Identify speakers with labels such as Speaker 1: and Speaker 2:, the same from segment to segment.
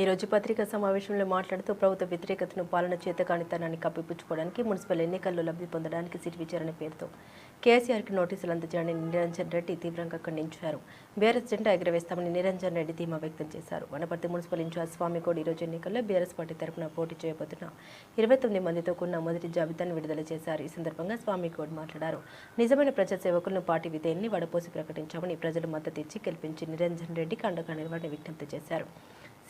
Speaker 1: ఈ రోజు పత్రికా సమావేశంలో మాట్లాడుతూ ప్రభుత్వ వ్యతిరేకతను పాలన చేతకానితనాన్ని కప్పిపుచ్చుకోవడానికి మున్సిపల్ ఎన్నికల్లో లబ్ధి పొందడానికి సిట్ విచారణ పేరుతో కేసీఆర్కి నోటీసులు అందజేయని నిరంజన్ రెడ్డి తీవ్రంగా ఖండించారు. బీఆర్ఎస్ జెండా ఎగరవేస్తామని నిరంజన్ రెడ్డి ధీమా వ్యక్తం చేశారు. వనపర్తి మున్సిపల్ ఇన్ఛార్జ్ స్వామిగౌడ్ ఈరోజు ఎన్నికల్లో బీఆర్ఎస్ పార్టీ తరపున పోటీ చేయబోతున్న ఇరవై తొమ్మిది మందితో కూడిన మొదటి జాబితాను విడుదల చేశారు. ఈ సందర్భంగా స్వామిగౌడ్ మాట్లాడారు. నిజమైన ప్రజా సేవకులను పార్టీ విధేయుల్ని వడపోసి ప్రకటించామని ప్రజలు మద్దతు ఇచ్చి గెలిపించి నిరంజన్ రెడ్డికి అండగా నిలవాలని విజ్ఞప్తి చేశారు.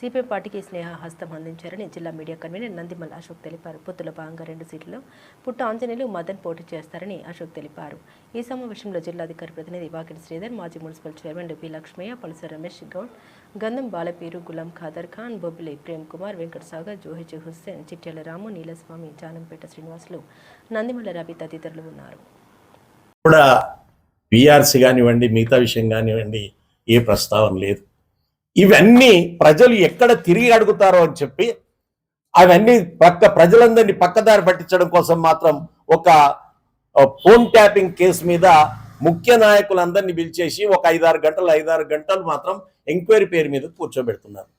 Speaker 1: సిపిఎం పార్టీకి స్నేహ హస్తం అందించారని జిల్లా మీడియా కన్వీనర్ నందిమల్ అశోక్ తెలిపారు. పొత్తుల భాగంగా రెండు సీట్లలో పుట్ట ఆంజనేయులు మదన్ పోటీ చేస్తారని అశోక్ తెలిపారు. ఈ సమావేశంలో జిల్లాధికారి ప్రతినిధి వాకిటి శ్రీధర్ మాజీ municipal chairman B Lakshmaiah Palusa Ramesh Goud Gandham Balapeeru Gulam Khader Khan Bobbili Prem Kumar Venkata Sagar జోహిజ్ Hussain Chityal రాము నీలస్వామి జానంపేట శ్రీనివాసులు నందిమల రవి తదితరులు ఉన్నారు.
Speaker 2: కూడా పిఆర్సీ కానివ్వండి మిగతా విషయం కానివ్వండి ఏ ప్రస్తావన లేదు. ఇవన్నీ ప్రజలు ఎక్కడ తిరిగి అడుగుతారో అని చెప్పి అవన్నీ పక్క ప్రజలందరినీ పక్కదారి పట్టించడం కోసం మాత్రం ఒక ఫోన్ ట్యాపింగ్ కేసు మీద ముఖ్య నాయకులందరినీ పిలిచేసి ఒక ఐదారు గంటలు ఐదారు గంటలు మాత్రం ఎంక్వైరీ పేరు మీద కూర్చోబెడుతున్నారు.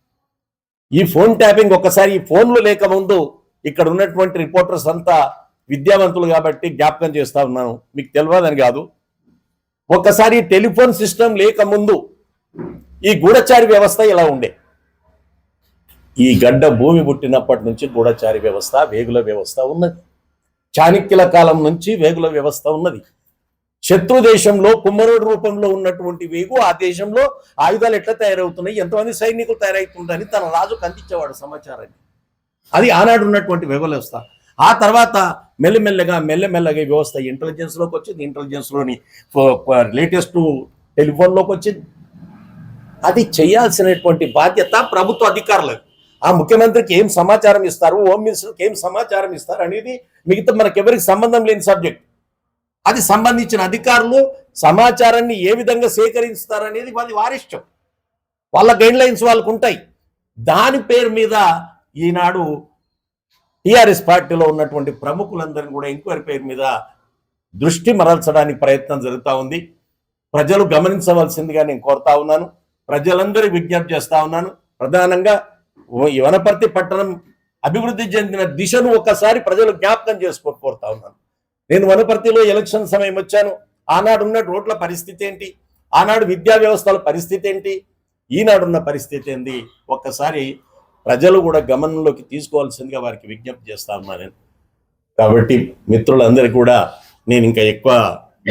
Speaker 2: ఈ ఫోన్ ట్యాపింగ్ ఒకసారి ఈ ఫోన్లు లేకముందు ఇక్కడ ఉన్నటువంటి రిపోర్టర్స్ అంతా విద్యావంతులు కాబట్టి జ్ఞాపకం చేస్తా ఉన్నాను. మీకు తెలియదని కాదు. ఒక్కసారి టెలిఫోన్ సిస్టమ్ లేకముందు ఈ గూఢచారి వ్యవస్థ ఇలా ఉండే. ఈ గడ్డ భూమి పుట్టినప్పటి నుంచి గూఢచారి వ్యవస్థ వేగుల వ్యవస్థ ఉన్నది. చాణక్యుల కాలం నుంచి వేగుల వ్యవస్థ ఉన్నది. శత్రు దేశంలో కుమ్మరుడు రూపంలో ఉన్నటువంటి వేగు ఆ దేశంలో ఆయుధాలు ఎట్లా తయారవుతున్నాయి? ఎంతమంది సైనికులు తయారవుతుందని తన రాజుకు అందించేవాడు సమాచారాన్ని. అది ఆనాడు ఉన్నటువంటి వ్యవస్థ. ఆ తర్వాత మెల్లమెల్లగా మెల్లమెల్లగా ఈ వ్యవస్థ ఇంటెలిజెన్స్లోకి వచ్చింది. ఇంటెలిజెన్స్లోని లేటెస్ట్ టెలిఫోన్లోకి వచ్చింది. అది చేయాల్సినటువంటి బాధ్యత ప్రభుత్వ అధికారులకు ఆ ముఖ్యమంత్రికి ఏం సమాచారం ఇస్తారు? హోమ్ మినిస్టర్కి ఏం సమాచారం ఇస్తారు అనేది మిగతా మనకు ఎవరికి సంబంధం లేని సబ్జెక్ట్. అది సంబంధించిన అధికారులు సమాచారాన్ని ఏ విధంగా సేకరిస్తారనేది వాళ్ళ వారిష్టం వాళ్ళ గైడ్ లైన్స్ వాళ్ళకు ఉంటాయి దాని పేరు మీద ఈనాడు టీఆర్ఎస్ పార్టీలో ఉన్నటువంటి ప్రముఖులందరినీ కూడా ఎంక్వైరీ పేరు మీద దృష్టి మరల్చడానికి ప్రయత్నం జరుగుతూ ఉంది. ప్రజలు గమనించవలసిందిగా నేను కోరుతా ఉన్నాను. ప్రజలందరూ విజ్ఞప్తి చేస్తా ఉన్నాను. ప్రధానంగా ఈ వనపర్తి పట్టణం అభివృద్ధి చెందిన దిశను ఒక్కసారి ప్రజలు జ్ఞాపకం చేసుకో కోరుతా ఉన్నాను. నేను వనపర్తిలో ఎలక్షన్ సమయం వచ్చాను. ఆనాడు ఉన్న రోడ్ల పరిస్థితి ఏంటి? ఆనాడు విద్యా వ్యవస్థల పరిస్థితి ఏంటి? ఈనాడున్న పరిస్థితి ఏంటి ఒక్కసారి ప్రజలు కూడా గమనంలోకి తీసుకోవాల్సిందిగా వారికి విజ్ఞప్తి చేస్తా ఉన్నాను నేను. కాబట్టి మిత్రులందరికీ కూడా నేను ఇంకా ఎక్కువ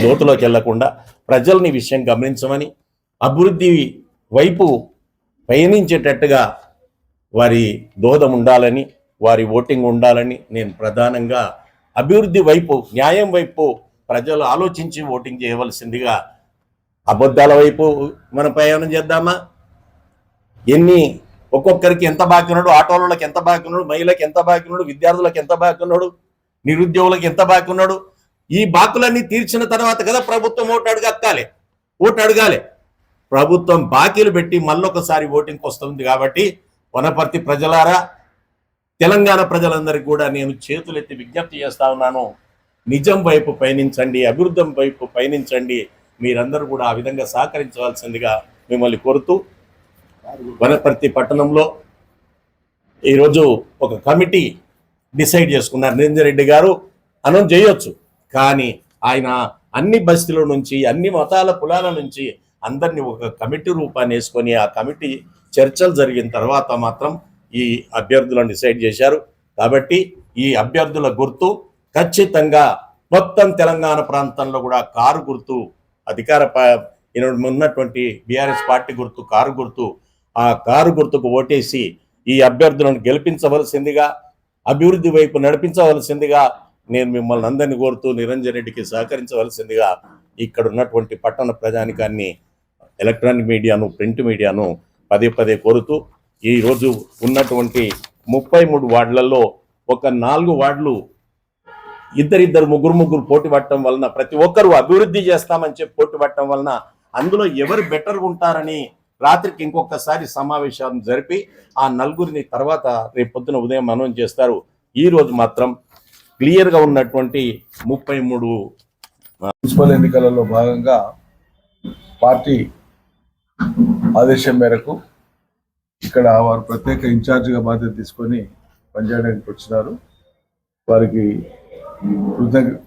Speaker 2: లోతులోకి వెళ్ళకుండా ప్రజల్ని విషయం గమనించమని అభివృద్ధి వైపు పయనించేటట్టుగా వారి దోహదం ఉండాలని వారి ఓటింగ్ ఉండాలని నేను ప్రధానంగా అభివృద్ధి వైపు న్యాయం వైపు ప్రజలు ఆలోచించి ఓటింగ్ చేయవలసిందిగా అబద్ధాల వైపు మనం ప్రయాణం చేద్దామా? ఎన్ని ఒక్కొక్కరికి ఎంత బాగున్నాడు ఆటో వాళ్ళకి ఎంత బాగున్నాడు మహిళలకు ఎంత బాగున్నాడు విద్యార్థులకు ఎంత బాగున్నాడు నిరుద్యోగులకు ఎంత బాగున్నాడు ఈ బాకులన్నీ తీర్చిన తర్వాత కదా ప్రభుత్వం ఓటు అడగక్కాలి ఓటు అడగాలి. ప్రభుత్వం బాకీలు పెట్టి మళ్ళొకసారి ఓటింగ్కి వస్తుంది కాబట్టి వనపర్తి ప్రజలారా తెలంగాణ ప్రజలందరికీ కూడా నేను చేతులెత్తి విజ్ఞప్తి చేస్తా ఉన్నాను. నిజం వైపు పయనించండి అభివృద్ధి వైపు పయనించండి. మీరందరూ కూడా ఆ విధంగా సహకరించవలసిందిగా మిమ్మల్ని కోరుతూ వనపర్తి పట్టణంలో ఈరోజు ఒక కమిటీ డిసైడ్ చేసుకున్నారు. నిరంజన్ రెడ్డి గారు అనౌన్స్ చేయొచ్చు. కానీ ఆయన అన్ని బస్తీల నుంచి అన్ని మతాల కులాల నుంచి అందరినీ ఒక కమిటీ రూపాన్ని వేసుకొని ఆ కమిటీ చర్చలు జరిగిన తర్వాత మాత్రం ఈ అభ్యర్థులను డిసైడ్ చేశారు. కాబట్టి ఈ అభ్యర్థుల గుర్తు ఖచ్చితంగా మొత్తం తెలంగాణ ప్రాంతంలో కూడా కారు గుర్తు అధికార ఉన్నటువంటి బీఆర్ఎస్ పార్టీ గుర్తు కారు గుర్తు ఆ కారు గుర్తుకు ఓటేసి ఈ అభ్యర్థులను గెలిపించవలసిందిగా అభివృద్ధి వైపు నడిపించవలసిందిగా నేను మిమ్మల్ని అందరినీ కోరుతూ నిరంజన్ రెడ్డికి సహకరించవలసిందిగా ఇక్కడ ఉన్నటువంటి పట్టణ ప్రజానికాన్ని ఎలక్ట్రానిక్ మీడియాను ప్రింట్ మీడియాను పదే పదే కోరుతూ ఈరోజు ఉన్నటువంటి ముప్పై మూడు వార్డులలో ఒక నాలుగు వార్డులు ఇద్దరిద్దరు ముగ్గురు ముగ్గురు పోటీ పట్టడం వలన ప్రతి ఒక్కరు అభివృద్ధి చేస్తామని చెప్పి పోటీ పట్టడం వలన అందులో ఎవరు బెటర్ ఉంటారని రాత్రికి ఇంకొకసారి సమావేశం జరిపి ఆ నలుగురిని తర్వాత రేపు పొద్దున ఉదయం మనం చేస్తారు. ఈరోజు మాత్రం క్లియర్గా ఉన్నటువంటి ముప్పై మూడు
Speaker 3: మున్సిపల్ ఎన్నికలలో భాగంగా పార్టీ ఆదేశం మేరకు ఇక్కడ వారు ప్రత్యేక ఇన్ఛార్జిగా బాధ్యత తీసుకొని పనిచేయడానికి వచ్చినారు. వారికి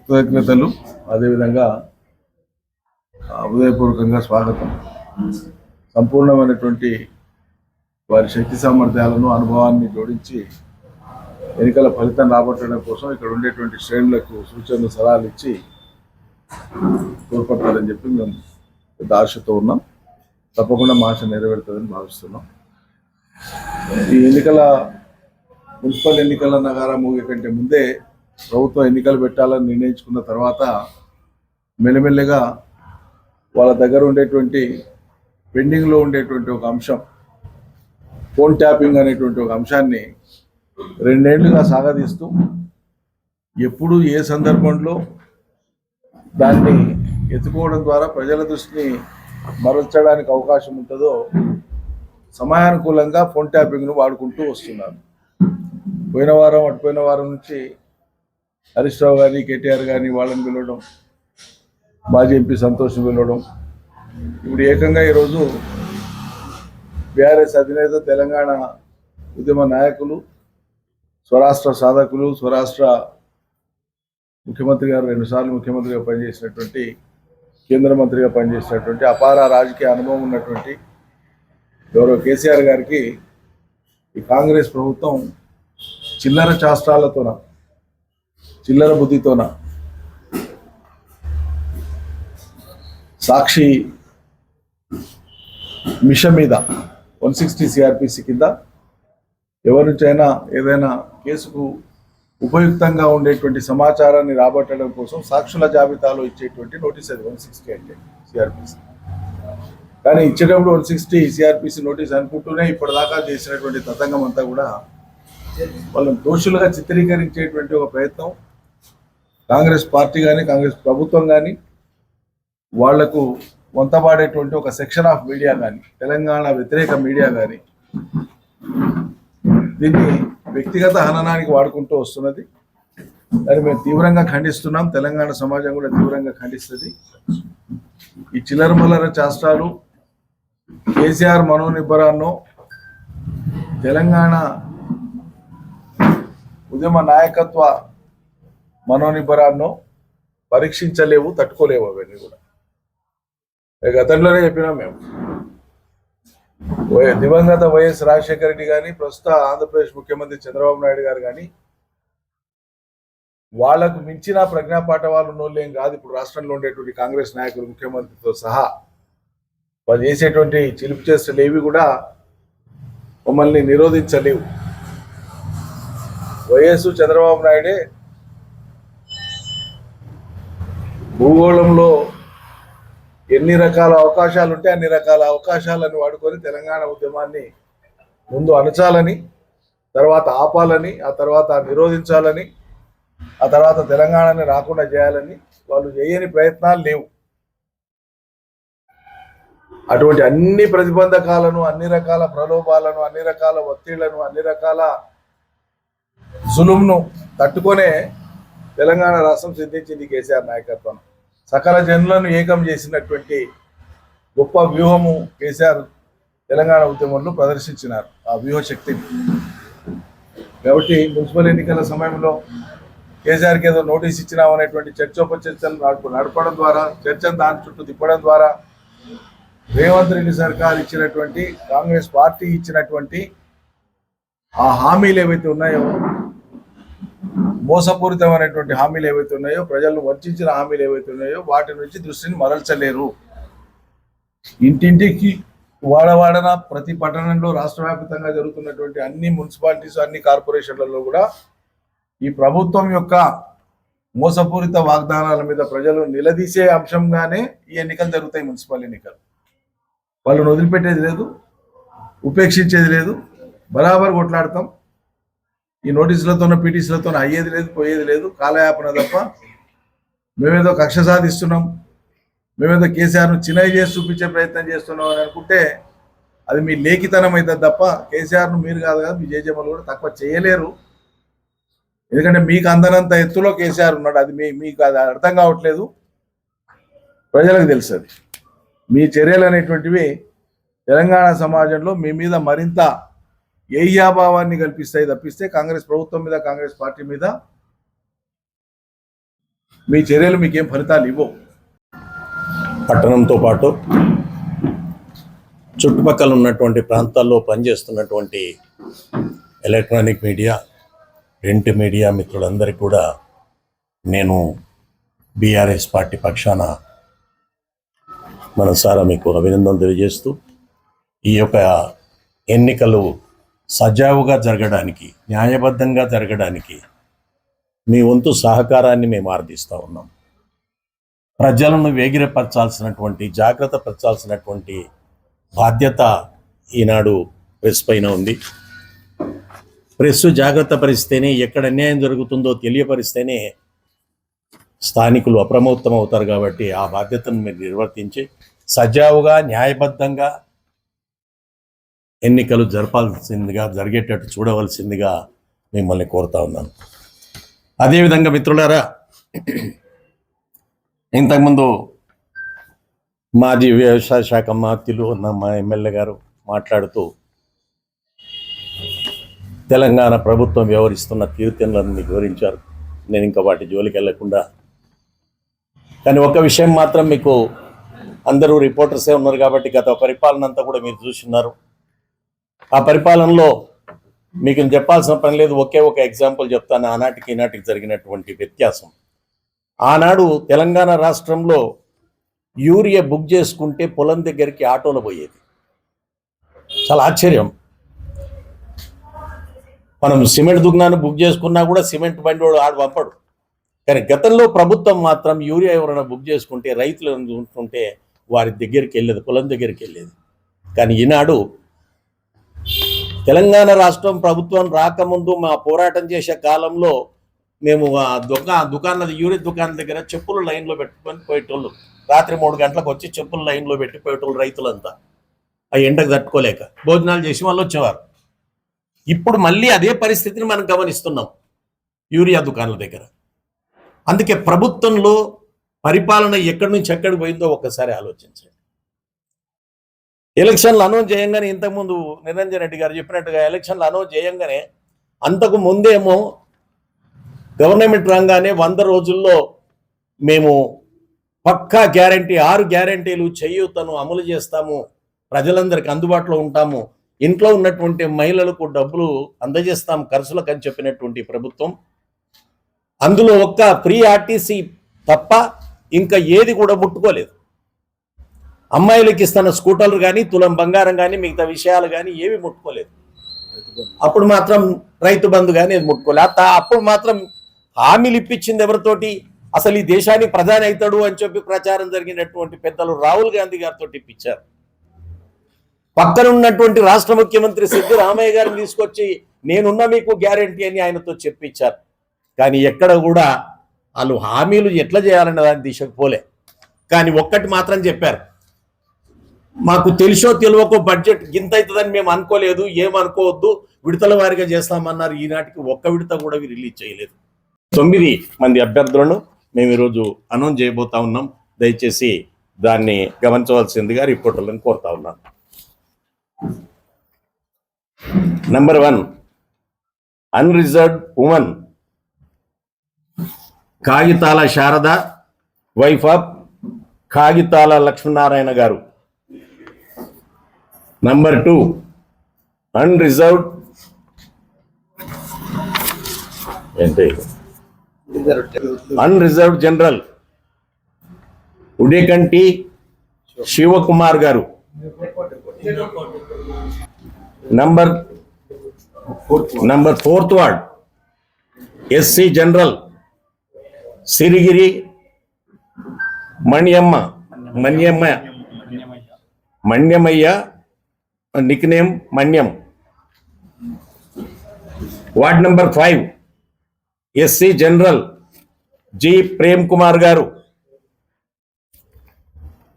Speaker 3: కృతజ్ఞతలు. అదేవిధంగా హృదయపూర్వకంగా స్వాగతం. సంపూర్ణమైనటువంటి వారి శక్తి సామర్థ్యాలను అనుభవాన్ని జోడించి ఎన్నికల ఫలితం రాబట్టడం కోసం ఇక్కడ ఉండేటువంటి శ్రేణులకు సూచనలు సలహాలు ఇచ్చి తోడ్పడతారని చెప్పి మేము పెద్ద ఆశతో ఉన్నాం. తప్పకుండా మా ఆశ నెరవేరుతుందని భావిస్తున్నాం. ఈ ఎన్నికల మున్సిపల్ ఎన్నికల నగారా ముగియ కంటే ముందే ప్రభుత్వం ఎన్నికలు పెట్టాలని నిర్ణయించుకున్న తర్వాత మెల్లమెల్లగా వాళ్ళ దగ్గర ఉండేటువంటి పెండింగ్లో ఉండేటువంటి ఒక అంశం ఫోన్ ట్యాపింగ్ అనేటువంటి ఒక అంశాన్ని రెండేళ్ళుగా సాగదీస్తూ ఎప్పుడు ఏ సందర్భంలో దాన్ని ఎత్తుకోవడం ద్వారా ప్రజల దృష్టిని మరల్చడానికి అవకాశం ఉంటుందో సమయానుకూలంగా ఫోన్ ట్యాపింగ్ను వాడుకుంటూ వస్తున్నారు. పోయిన వారం అటుపోయిన వారం నుంచి హరీష్ రావు కానీ కేటీఆర్ కానీ వాళ్ళని పిలవడం మాజీ ఎంపీ సంతోష్ పిలవడం ఇప్పుడు ఏకంగా ఈరోజు బీఆర్ఎస్ అధినేత తెలంగాణ ఉద్యమ నాయకులు స్వరాష్ట్ర సాధకులు స్వరాష్ట్ర ముఖ్యమంత్రి గారు రెండుసార్లు ముఖ్యమంత్రిగా పనిచేసినటువంటి కేంద్ర మంత్రిగా పనిచేసినటువంటి అపార రాజకీయ అనుభవం ఉన్నటువంటి గౌరవ కేసీఆర్ గారికి ఈ కాంగ్రెస్ ప్రభుత్వం చిల్లర శాస్త్రాలతోన చిల్లర బుద్ధితోన సాక్షి మిషన్ మీద వన్ సిక్స్టీ సిఆర్పిసి కింద ఎవరి నుంచైనా ఏదైనా కేసుకు ఉపయుక్తంగా ఉండేటువంటి సమాచారాన్ని రాబట్టడం కోసం సాక్షుల జాబితాలో ఇచ్చేటువంటి నోటీస్ అది వన్ సిక్స్టీ అంటే సిఆర్పిసి కానీ ఇచ్చేటప్పుడు వన్ సిక్స్టీ సిఆర్పిసి నోటీస్ అనుకుంటూనే ఇప్పటిదాకా చేసినటువంటి తతంగం అంతా కూడా వాళ్ళని దోషులుగా చిత్రీకరించేటువంటి ఒక ప్రయత్నం. కాంగ్రెస్ పార్టీ కానీ కాంగ్రెస్ ప్రభుత్వం కానీ వాళ్ళకు వంతపాడేటువంటి ఒక సెక్షన్ ఆఫ్ మీడియా కానీ తెలంగాణ వ్యతిరేక మీడియా కానీ దీన్ని వ్యక్తిగత హననానికి వాడుకుంటూ వస్తున్నది. దాన్ని మేము తీవ్రంగా ఖండిస్తున్నాం. తెలంగాణ సమాజం కూడా తీవ్రంగా ఖండిస్తుంది. ఈ చిల్లర మల్లర చేష్టాలు కేసీఆర్ మనోనిబ్బరాన్నో తెలంగాణ ఉద్యమ నాయకత్వ మనోనిబ్బరాన్నో పరీక్షించలేవు తట్టుకోలేవు అవన్నీ కూడా. గతంలోనే చెప్పినాం మేము. దివంగత వైఎస్ రాజశేఖర రెడ్డి కానీ ప్రస్తుత ఆంధ్రప్రదేశ్ ముఖ్యమంత్రి చంద్రబాబు నాయుడు గారు కానీ వాళ్ళకు మించిన ప్రజ్ఞాపాఠ వాళ్ళు ఉన్నోళ్ళు కాదు. ఇప్పుడు రాష్ట్రంలో ఉండేటువంటి కాంగ్రెస్ నాయకులు ముఖ్యమంత్రితో సహా వాళ్ళు చేసేటువంటి చిలుపు చేష్టలు ఏవి కూడా మమ్మల్ని నిరోధించలేవు. వైఎస్ చంద్రబాబు నాయుడే భూగోళంలో ఎన్ని రకాల అవకాశాలు ఉంటే అన్ని రకాల అవకాశాలను వాడుకొని తెలంగాణ ఉద్యమాన్ని ముందు అణచాలని తర్వాత ఆపాలని ఆ తర్వాత నిరోధించాలని ఆ తర్వాత తెలంగాణని రాకుండా చేయాలని వాళ్ళు చేయని ప్రయత్నాలు లేవు. అటువంటి అన్ని ప్రతిబంధకాలను అన్ని రకాల ప్రలోభాలను అన్ని రకాల ఒత్తిళ్ళను అన్ని రకాల జులుంను తట్టుకొనే తెలంగాణ రాష్ట్రం సిద్ధించింది కేసీఆర్ నాయకత్వం సకల జనులను ఏకం చేసినటువంటి గొప్ప వ్యూహము కేసీఆర్ తెలంగాణ ఉద్యమంలో ప్రదర్శించినారు ఆ వ్యూహ శక్తిని. కాబట్టి మున్సిపల్ ఎన్నికల సమయంలో కేసీఆర్కి ఏదో నోటీస్ ఇచ్చినాం అనేటువంటి చర్చోపచర్చలు నడప నడపడం ద్వారా చర్చను దాని చుట్టూ తిప్పడం ద్వారా రేవంత్ రెడ్డి సర్కార్ ఇచ్చినటువంటి కాంగ్రెస్ పార్టీ ఇచ్చినటువంటి ఆ హామీలు ఏవైతే ఉన్నాయో మోసపూరితమైనటువంటి హామీలు ఏవైతే ఉన్నాయో ప్రజలను వర్చించిన హామీలు ఏవైతే ఉన్నాయో వాటి నుంచి దృష్టిని మరల్చలేరు. ఇంటింటికి వాడవాడన ప్రతి పట్టణంలో రాష్ట్ర వ్యాప్తంగా జరుగుతున్నటువంటి అన్ని మున్సిపాలిటీస్ అన్ని కార్పొరేషన్లలో కూడా ఈ ప్రభుత్వం యొక్క మోసపూరిత వాగ్దానాల మీద ప్రజలు నిలదీసే అంశంగానే ఈ ఎన్నికలు జరుగుతాయి మున్సిపల్ ఎన్నికలు. వాళ్ళని వదిలిపెట్టేది లేదు ఉపేక్షించేది లేదు బరాబర్ కొట్లాడతాం. ఈ నోటీసులతోనో పీటీసీలతో అయ్యేది లేదు పోయేది లేదు. కాలయాపన తప్ప మేమేదో కక్ష సాధిస్తున్నాం. మేమేదో కేసీఆర్ను చిన్నవి చేసి చూపించే ప్రయత్నం చేస్తున్నాం అని అనుకుంటే అది మీ లేఖితనం అవుతుంది తప్ప కేసీఆర్ను మీరు కాదు కాదు మీ జేజేమలు కూడా తక్కువ చేయలేరు. ఎందుకంటే మీకు అందనంత ఎత్తులో కేసీఆర్ ఉన్నాడు. అది మీ మీకు అది అర్థం కావట్లేదు. ప్రజలకు తెలుసు అది. మీ చర్యలు అనేటువంటివి తెలంగాణ సమాజంలో మీ మీద మరింత ఏయ్యాభావాన్ని కల్పిస్తాయి తప్పిస్తే కాంగ్రెస్ ప్రభుత్వం మీద కాంగ్రెస్ పార్టీ మీద మీ చర్యలు మీకేం ఫలితాలు ఇవ్వవు.
Speaker 2: పట్టణంతో పాటు చుట్టుపక్కల ఉన్నటువంటి ప్రాంతాల్లో పనిచేస్తున్నటువంటి ఎలక్ట్రానిక్ మీడియా ప్రింట్ మీడియా మిత్రులందరికీ కూడా నేను బీఆర్ఎస్ పార్టీ పక్షాన మనసారా మీకు అభినందనలు తెలియజేస్తూ ఈ యొక్క ఎన్నికలు సజావుగా జరగడానికి న్యాయబద్ధంగా జరగడానికి మీ వంతు సహకారాన్ని మేము ఆర్థిస్తూ ఉన్నాం. ప్రజలను వేగిరపరచాల్సినటువంటి జాగ్రత్త పరచాల్సినటువంటి బాధ్యత ఈనాడు ప్రెస్ పైన ఉంది. ప్రెస్ జాగ్రత్త పరిస్తేనే ఎక్కడ అన్యాయం జరుగుతుందో తెలియపరిస్తేనే స్థానికులు అప్రమత్తం అవుతారు కాబట్టి ఆ బాధ్యతను మీరు నిర్వర్తించి సజావుగా న్యాయబద్ధంగా ఎన్నికలు జరపాల్సిందిగా జరిగేటట్టు చూడవలసిందిగా మిమ్మల్ని కోరుతా ఉన్నాను. అదేవిధంగా మిత్రులారా ఇంతకుముందు మాజీ వ్యవసాయ శాఖ మాత్యులు ఉన్న మా ఎమ్మెల్యే గారు మాట్లాడుతూ తెలంగాణ ప్రభుత్వం వ్యవహరిస్తున్న తీరుతెన్నులను వివరించారు. నేను ఇంకా వాటి జోలికి వెళ్ళకుండా కానీ ఒక విషయం మాత్రం మీకు అందరూ రిపోర్టర్సే ఉన్నారు కాబట్టి గత పరిపాలన అంతా కూడా మీరు చూస్తున్నారు ఆ పరిపాలనలో మీకు చెప్పాల్సిన పని లేదు. ఒకే ఒక ఎగ్జాంపుల్ చెప్తాను. ఆనాటికి ఈనాటికి జరిగినటువంటి వ్యత్యాసం. ఆనాడు తెలంగాణ రాష్ట్రంలో యూరియా బుక్ చేసుకుంటే పొలం దగ్గరికి ఆటోలో పోయేది. చాలా ఆశ్చర్యం. మనం సిమెంట్ దుకాణాన్ని బుక్ చేసుకున్నా కూడా సిమెంట్ బండి వాడు ఆడు పంపడు. కానీ గతంలో ప్రభుత్వం మాత్రం యూరియా ఎవరైనా బుక్ చేసుకుంటే రైతులు ఉంటుంటే వారి దగ్గరికి వెళ్ళేది పొలం దగ్గరికి వెళ్ళేది. కానీ ఈనాడు తెలంగాణ రాష్ట్రం ప్రభుత్వం రాకముందు మా పోరాటం చేసే కాలంలో మేము ఆ దుకా దుకాణం యూరియా దుకాణం దగ్గర చెప్పులు లైన్లో పెట్టుకొని పోయేటోళ్ళు. రాత్రి మూడు గంటలకు వచ్చి చెప్పులు లైన్లో పెట్టి పోయేటోళ్ళు రైతులంతా. ఆ ఎండకు తట్టుకోలేక. భోజనాలు చేసి వాళ్ళు వచ్చేవారు. ఇప్పుడు మళ్ళీ అదే పరిస్థితిని మనం గమనిస్తున్నాం. యూరియా దుకాణాల దగ్గర. అందుకే ప్రభుత్వంలో పరిపాలన ఎక్కడి నుంచి ఎక్కడికి పోయిందో ఒక్కసారి ఆలోచించండి. ఎలక్షన్లు అనౌన్స్ చేయంగానే ఇంతకుముందు నిరంజన్ రెడ్డి గారు చెప్పినట్టుగా ఎలక్షన్లు అనౌన్స్ చేయంగానే అంతకు ముందేమో గవర్నమెంట్ రంగానే వంద రోజుల్లో మేము పక్కా గ్యారంటీ ఆరు గ్యారంటీలు చేయూతను అమలు చేస్తాము. ప్రజలందరికీ అందుబాటులో ఉంటాము. ఇంట్లో ఉన్నటువంటి మహిళలకు డబ్బులు అందజేస్తాం ఖర్చులకు అని చెప్పినటువంటి ప్రభుత్వం. అందులో ఒక్క ఫ్రీ ఆర్టీసీ తప్ప ఇంకా ఏది కూడా ముట్టుకోలేదు. అమ్మాయిలకి ఇస్తున్న స్కూటర్లు కానీ తులం బంగారం కానీ మిగతా విషయాలు కానీ ఏవి ముట్టుకోలేదు. అప్పుడు మాత్రం రైతు బంధు కానీ అది ముట్టుకోలేదు అప్పుడు మాత్రం హామీలు ఇప్పించింది ఎవరితోటి? అసలు ఈ దేశానికి ప్రధాని అవుతాడు అని చెప్పి ప్రచారం జరిగినటువంటి పెద్దలు రాహుల్ గాంధీ గారితో ఇప్పించారు. పక్కన ఉన్నటువంటి రాష్ట్ర ముఖ్యమంత్రి సిద్ధరామయ్య గారిని తీసుకొచ్చి నేనున్న మీకు గ్యారంటీ అని ఆయనతో చెప్పించారు కానీ ఎక్కడ కూడా వాళ్ళు హామీలు ఎట్లా చేయాలనే దాని దిశకు పోలే. కానీ ఒక్కటి మాత్రం చెప్పారు. మాకు తెలిసో తెలియకో బడ్జెట్ గింత అవుతుందని మేము అనుకోలేదు ఏమనుకోవద్దు విడతల వారిగా చేస్తామన్నారు. ఈనాటికి ఒక్క విడత కూడా రిలీజ్ చేయలేదు. తొమ్మిది మంది అభ్యర్థులను మేము ఈరోజు అనౌన్స్ చేయబోతా ఉన్నాం. దయచేసి దాన్ని గమనించవలసిందిగా రిపోర్టర్లను కోరుతా ఉన్నాను నంబర్ వన్ అన్రిజర్వ్డ్ ఉమెన్ కాగితాల Sharada wife of Kagitala Lakshminarayana garu. Number two unreserved ఏంటి unreserved general Udekanti Shivakumar garu. Number number fourth ward SC general Sirigiri Manyamma. Manyamma. Manyamayya nickname Manyam ward number five. SC general G Prem Kumar garu.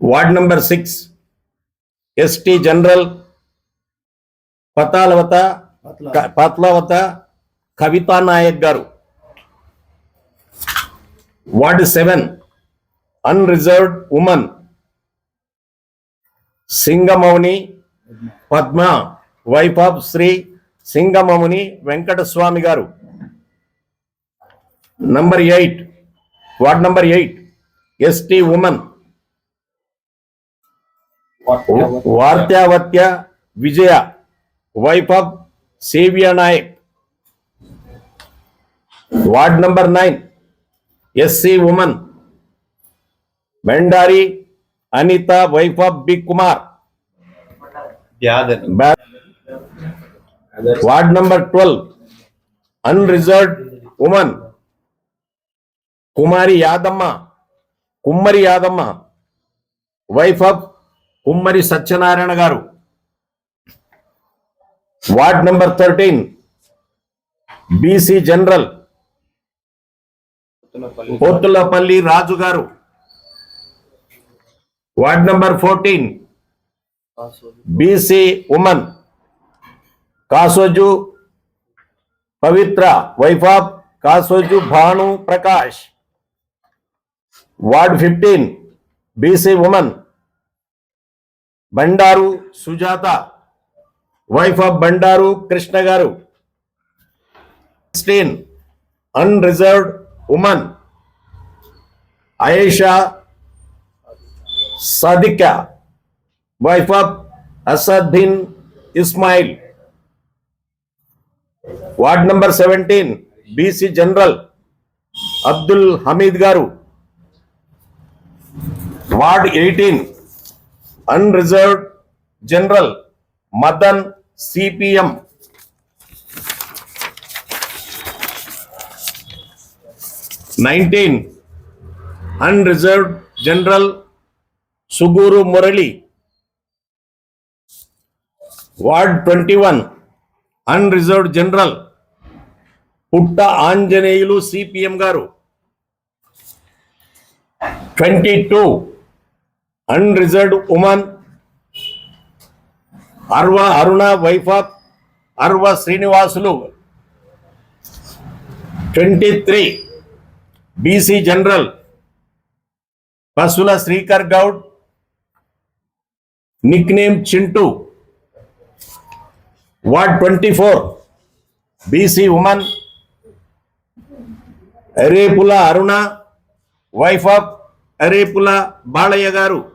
Speaker 2: Ward number six. ST general Patalavatha Patlavath Kavitha Naik garu. Ward seven. Unreserved woman Singamouni Padma wife of Shri Singamamuni Venkataswamy garu. Number eight ward number eight ST women Vartyavatya Vijaya wife of Seviya Naik ward number nine SC women Mendari Anitha wife of B Kumar ward number twelve. Unreserved women Kumari Yadamma. Kummari Yadamma. Wife of Kummari Satyanarayana garu. Ward number thirteen BC general Pothulapalli. Raju garu ward number fourteen BC woman Kasoju Pavitra wife of Kasoju Bhanu Prakash ward fifteen BC woman Bandaru Sujatha wife of Bandaru Krishna garu sixteen unreserved woman Ayesha Sadika wife of Asaduddin Ismail ward number seventeen BC general Abdul Hameed garu ward eighteen unreserved general Madan CPM nineteen unreserved general Suguru Murali ward twenty one unreserved general Putta Anjaneyulu CPM garu. Twenty two unreserved woman Arva Aruna wife Arva Srinivasulu. Twenty three BC general Pasula Srikar Goud. Nickname Chintu. Ward twenty four BC women Arepula Aruna wife of Arepula Balaiah garu.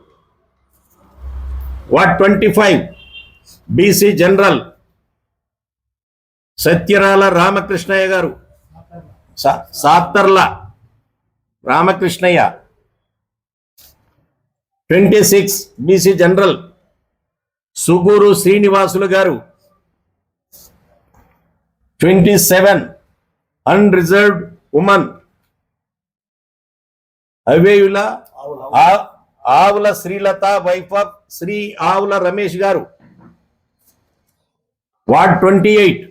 Speaker 2: Ward twenty five BC general Satyarala Ramakrishnaiah garu. Saw- Sattarla Ramakrishnaiah. Twenty six BC general Suguru Srinivasulu గారు. Twenty seven unreserved woman అవేయుల Avula Srilatha wife of Shri Avula Ramesh గారు. Ward twenty eight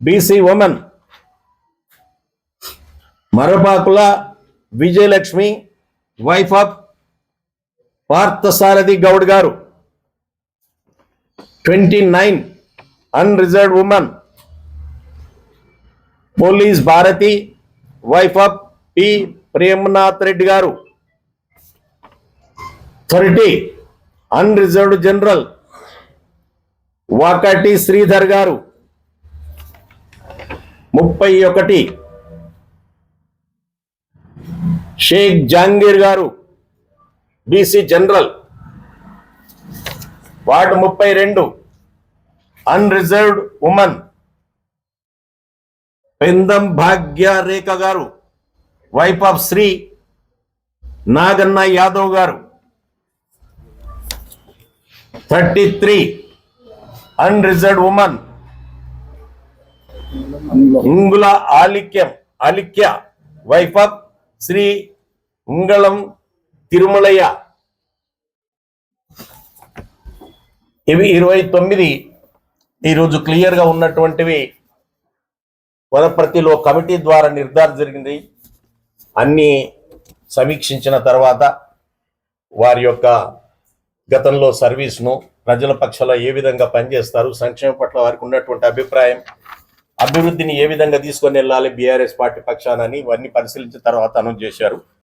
Speaker 2: BC women Marapakula Vijayalakshmi wife of Parthasarathi Goud గారు twenty nine unreserved women police Bharathi wife of P. Premnath Reddy గారు. Thirty unreserved general Vakati Sridhar గారు. ముప్పై ఒకటి. షేక్ జహాంగీర్ గారు BC general. Ward ముప్పై రెండు. Unreserved women. పెందం Bhagya Rekha గారు wife of Shri Naganna Yadav గారు. Thirty three unreserved women Ungula ఆలిక్యం Alikya wife of Shri Ungalam Tirumalaiah. ఇవి ఇరవై తొమ్మిది. ఈరోజు క్లియర్గా ఉన్నటువంటివి వనప్రతిలో కమిటీ ద్వారా నిర్ధారణ జరిగింది. అన్నీ సమీక్షించిన తర్వాత వారి యొక్క గతంలో సర్వీస్ను ప్రజల పక్షాల ఏ విధంగా పనిచేస్తారు సంక్షేమ పట్ల వారికి ఉన్నటువంటి అభిప్రాయం అభివృద్ధిని ఏ విధంగా తీసుకొని వెళ్ళాలి బీఆర్ఎస్ పార్టీ పక్షానని ఇవన్నీ పరిశీలించిన తర్వాత అనౌన్స్ చేశారు.